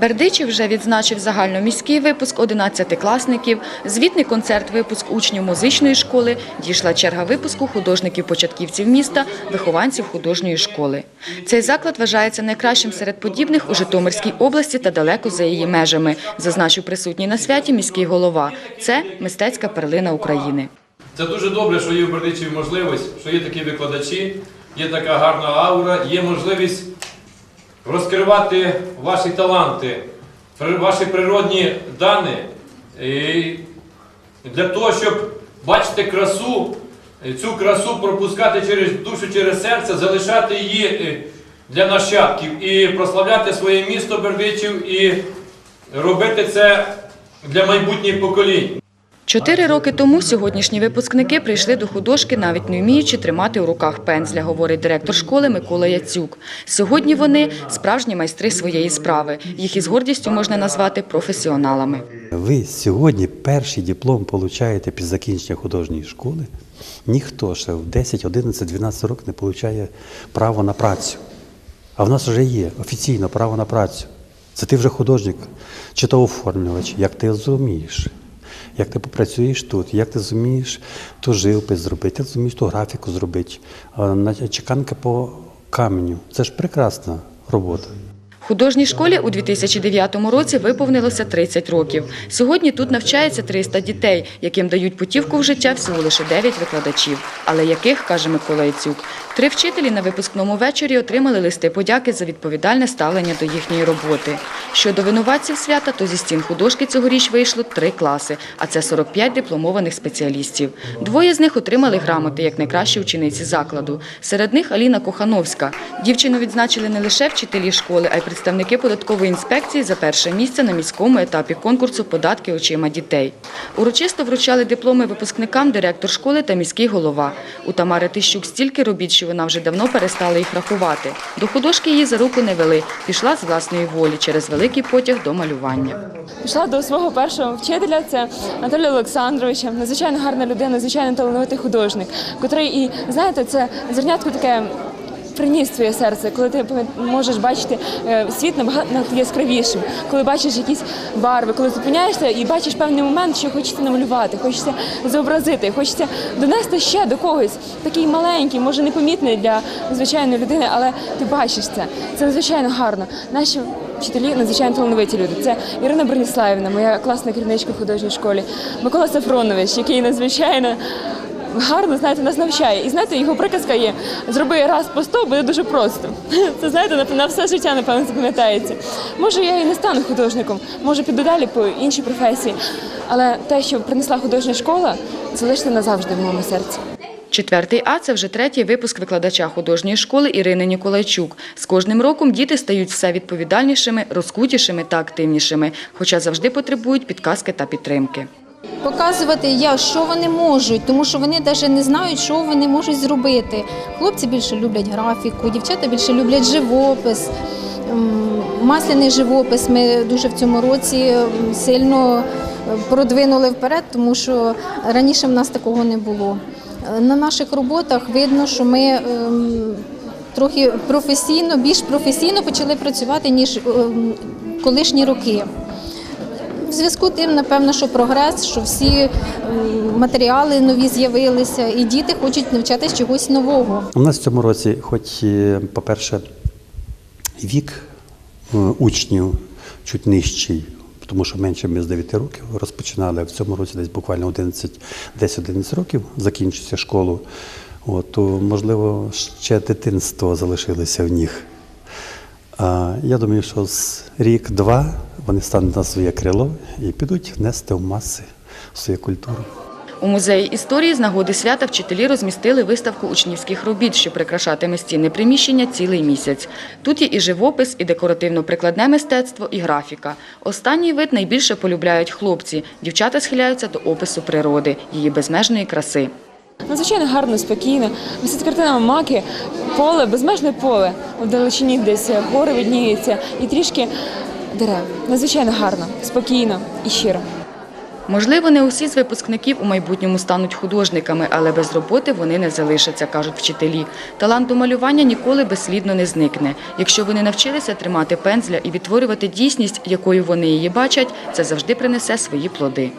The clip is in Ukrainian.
Бердичів вже відзначив загальноміський випуск 11-класників, звітний концерт випуск учнів музичної школи, дійшла черга випуску художників-початківців міста, вихованців художньої школи. Цей заклад вважається найкращим серед подібних у Житомирській області та далеко за її межами, зазначив присутній на святі міський голова. Це мистецька перлина України. Це дуже добре, що є в Бердичеві можливість, що є такі викладачі, є така гарна аура, є можливість розкривати ваші таланти, ваші природні дані. Для того, щоб бачити красу, е, цю красу пропускати через душу, через серце, залишати її е, для нащадків і прославляти своє місто Бердичів і робити це для майбутніх поколінь. Чотири роки тому сьогоднішні випускники прийшли до художки, навіть не вміючи тримати у руках пензля, говорить директор школи Микола Яцюк. Сьогодні вони справжні майстри своєї справи. Їх із гордістю можна назвати професіоналами. Ви сьогодні перший диплом получаєте під закінчення художньої школи. Ніхто ще в 10, 11, 12 років не получає право на працю. А в нас вже є офіційно право на працю. Це ти вже художник, чи то оформлювач, як ти зумієш. Як ти попрацюєш тут, як ти зумієш ту живопис зробити, як ти зумієш ту графіку зробити, чеканка по каменю. Це ж прекрасна робота. Художній школі у 2009 році виповнилося 30 років. Сьогодні тут навчається 300 дітей, яким дають путівку в життя всього лише 9 викладачів, але яких, каже Микола Яцюк, три вчителі на випускному вечорі отримали листи подяки за відповідальне ставлення до їхньої роботи. Щодо винуватців свята, то зі стін художки цьогоріч вийшло три класи, а це 45 дипломованих спеціалістів. Двоє з них отримали грамоти як найкращі учениці закладу. Серед них Аліна Кохановська. Дівчину відзначили не лише вчителі школи, а й представники податкової інспекції за перше місце на міському етапі конкурсу Податки очима дітей. Урочисто вручали дипломи випускникам директор школи та міський голова. У Тамари Тищук стільки робіт, що вона вже давно перестала їх рахувати. До художки її за руку не вели. Пішла з власної волі через великий потяг до малювання. Пішла до свого першого вчителя, це Анатолія Олександровича, надзвичайно гарна людина, надзвичайно талановитий художник, котрий і знаєте, це зернятко таке. Приніс в твоє серце, коли ти можеш бачити е, світ набагато яскравішим, коли бачиш якісь барви, коли зупиняєшся і бачиш певний момент, що хочеться намалювати, хочеться зобразити, хочеться донести ще до когось. Такий маленький, може непомітний для звичайної людини, але ти бачиш це. Це надзвичайно гарно. Наші вчителі надзвичайно талановиті люди. Це Ірина Броніславівна, моя класна керівничка в художній школі, Микола Сафронович, який надзвичайно. Гарно, знаєте, нас навчає. І знаєте, його приказка є: зроби раз по сто, буде дуже просто. Це знаєте, на, все життя, напевно, запам'ятається. Може, я і не стану художником, може піду далі по іншій професії. Але те, що принесла художня школа, залишиться назавжди в моєму серці. Четвертий А це вже третій випуск викладача художньої школи Ірини Ніколайчук. З кожним роком діти стають все відповідальнішими, розкутішими та активнішими, хоча завжди потребують підказки та підтримки. Показувати я, що вони можуть, тому що вони навіть не знають, що вони можуть зробити. Хлопці більше люблять графіку, дівчата більше люблять живопис, масляний живопис. Ми дуже в цьому році сильно е, продвинули вперед, тому що раніше в нас такого не було. Е, На наших роботах видно, що ми ем, трохи професійно, більш професійно почали працювати, ніж ем, колишні роки. Зв'язку тим, напевно, що прогрес, що всі матеріали нові з'явилися, і діти хочуть навчатися чогось нового. У нас в цьому році, хоч, е, по-перше, вік е, учнів чуть нижчий, тому що менше ми з 9 років розпочинали, а в цьому році десь буквально 11, 10-11 років закінчується школу. От, то, можливо, ще дитинство залишилося в них. А я думаю, що з рік-два вони стануть на своє крило і підуть нести в маси свою культуру. У музеї історії з нагоди свята вчителі розмістили виставку учнівських робіт, що прикрашатиме стіни приміщення цілий місяць. Тут є і живопис, і декоративно-прикладне мистецтво, і графіка. Останній вид найбільше полюбляють хлопці. Дівчата схиляються до опису природи, її безмежної краси. Надзвичайно гарно, спокійно. Висить картина маки, поле, безмежне поле. В далечині десь гори видніються і трішки дерев. Надзвичайно гарно, спокійно і щиро. Можливо, не усі з випускників у майбутньому стануть художниками, але без роботи вони не залишаться, кажуть вчителі. Талант до малювання ніколи безслідно не зникне. Якщо вони навчилися тримати пензля і відтворювати дійсність, якою вони її бачать, це завжди принесе свої плоди.